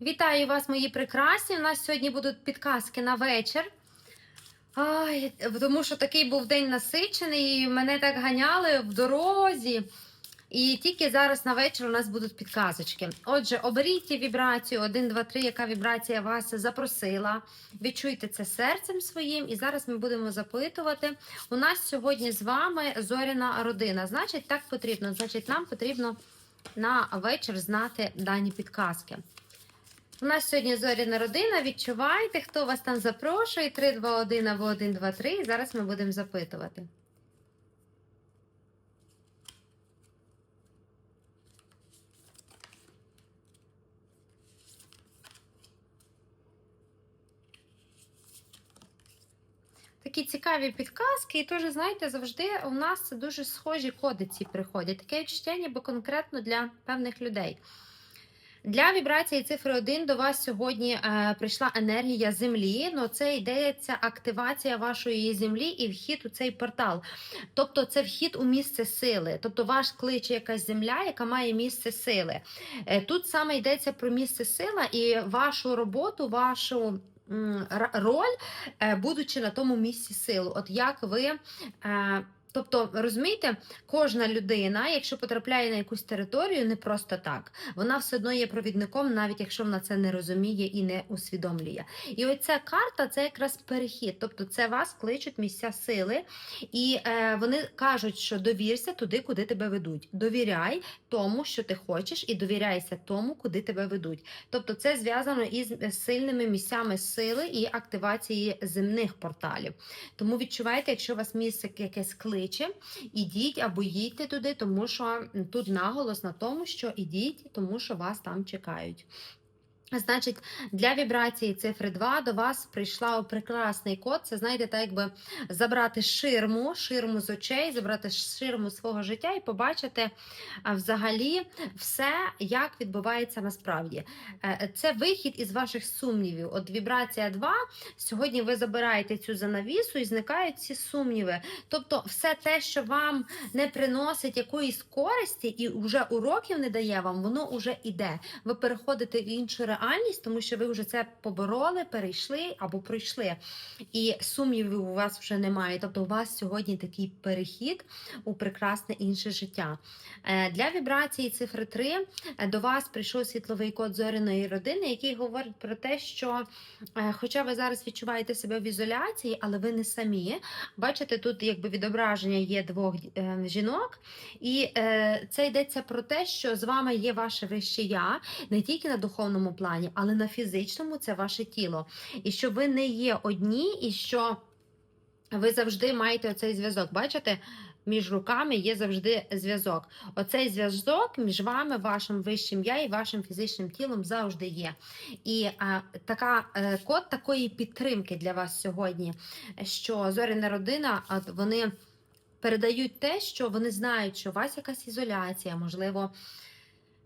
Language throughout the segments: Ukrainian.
Вітаю вас, мої прекрасні. У нас сьогодні будуть підказки на вечір. Ай, тому що такий був день насичений, і мене так ганяли в дорозі. І тільки зараз на вечір у нас будуть підказочки. Отже, оберіть вібрацію 1, 2, 3, яка вібрація вас запросила. Відчуйте це серцем своїм, і зараз ми будемо запитувати. У нас сьогодні з вами зоряна родина. Значить, так потрібно. Значить, нам потрібно на вечір знати дані підказки. У нас сьогодні зоряна родина. Відчувайте, хто вас там запрошує. 3, 2, 1 або 1, 2, 3. І зараз ми будемо запитувати. Такі цікаві підказки, і теж, знаєте, завжди у нас дуже схожі коди ці приходять. Таке відчуття, ніби конкретно для певних людей. Для вібрації цифри 1 до вас сьогодні е, прийшла енергія землі. Ну, це йдеться активація вашої землі і вхід у цей портал. Тобто, це вхід у місце сили. Тобто, ваш кличе якась земля, яка має місце сили. Е, тут саме йдеться про місце сила і вашу роботу, вашу. Роль, е, будучи на тому місці сили, от як ви е, Тобто, розумієте, кожна людина, якщо потрапляє на якусь територію, не просто так, вона все одно є провідником, навіть якщо вона це не розуміє і не усвідомлює. І оця карта це якраз перехід. Тобто, це вас кличуть місця сили, і е, вони кажуть, що довірся туди, куди тебе ведуть. Довіряй тому, що ти хочеш, і довіряйся тому, куди тебе ведуть. Тобто, це зв'язано із сильними місцями сили і активації земних порталів. Тому відчувайте, якщо у вас місце якесь кличе, ідіть або їдьте туди, тому що тут наголос на тому, що ідіть, тому що вас там чекають. Значить, для вібрації цифри 2 до вас прийшла прекрасний код. Це знаєте, так якби забрати ширму, ширму з очей, забрати ширму свого життя і побачити взагалі все, як відбувається насправді. Е, Це вихід із ваших сумнівів. От вібрація 2, сьогодні ви забираєте цю занавісу і зникають ці сумніви. Тобто, все те, що вам не приносить якоїсь користі і вже уроків не дає вам, воно вже іде. Ви переходите в іншу реальність, тому що ви вже це побороли, перейшли або пройшли. І сумнівів у вас вже немає. Тобто, у вас сьогодні такий перехід у прекрасне інше життя. Е, Для вібрації цифри 3 е, до вас прийшов світловий код зоряної родини, який говорить про те, що, е, хоча ви зараз відчуваєте себе в ізоляції, але ви не самі. Бачите, тут якби відображення є двох жінок, і це йдеться про те, що з вами є ваше вище я, не тільки на духовному плані, але на фізичному це ваше тіло. І що ви не є одні, і що ви завжди маєте оцей зв'язок. Бачите? Між руками є завжди зв'язок. Оцей зв'язок між вами, вашим вищим я і вашим фізичним тілом завжди є. І а, така е, код такої підтримки для вас сьогодні, що зоряна родина, вони передають те, що вони знають, що у вас якась ізоляція, можливо,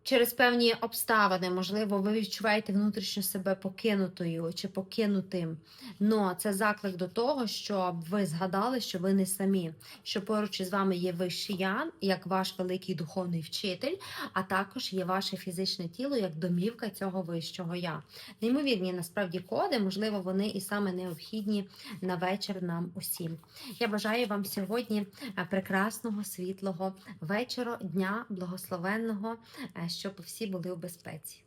через певні обставини, можливо, ви відчуваєте внутрішньо себе покинутою чи покинутим. Но це заклик до того, щоб ви згадали, що ви не самі, що поруч із вами є вищий я, як ваш великий духовний вчитель, а також є ваше фізичне тіло як домівка цього вищого я. Неймовірні насправді коди, можливо, вони і саме необхідні на вечір нам усім. Я бажаю вам сьогодні е, прекрасного, світлого вечора, дня, благословенного, е, щоб всі були у безпеці.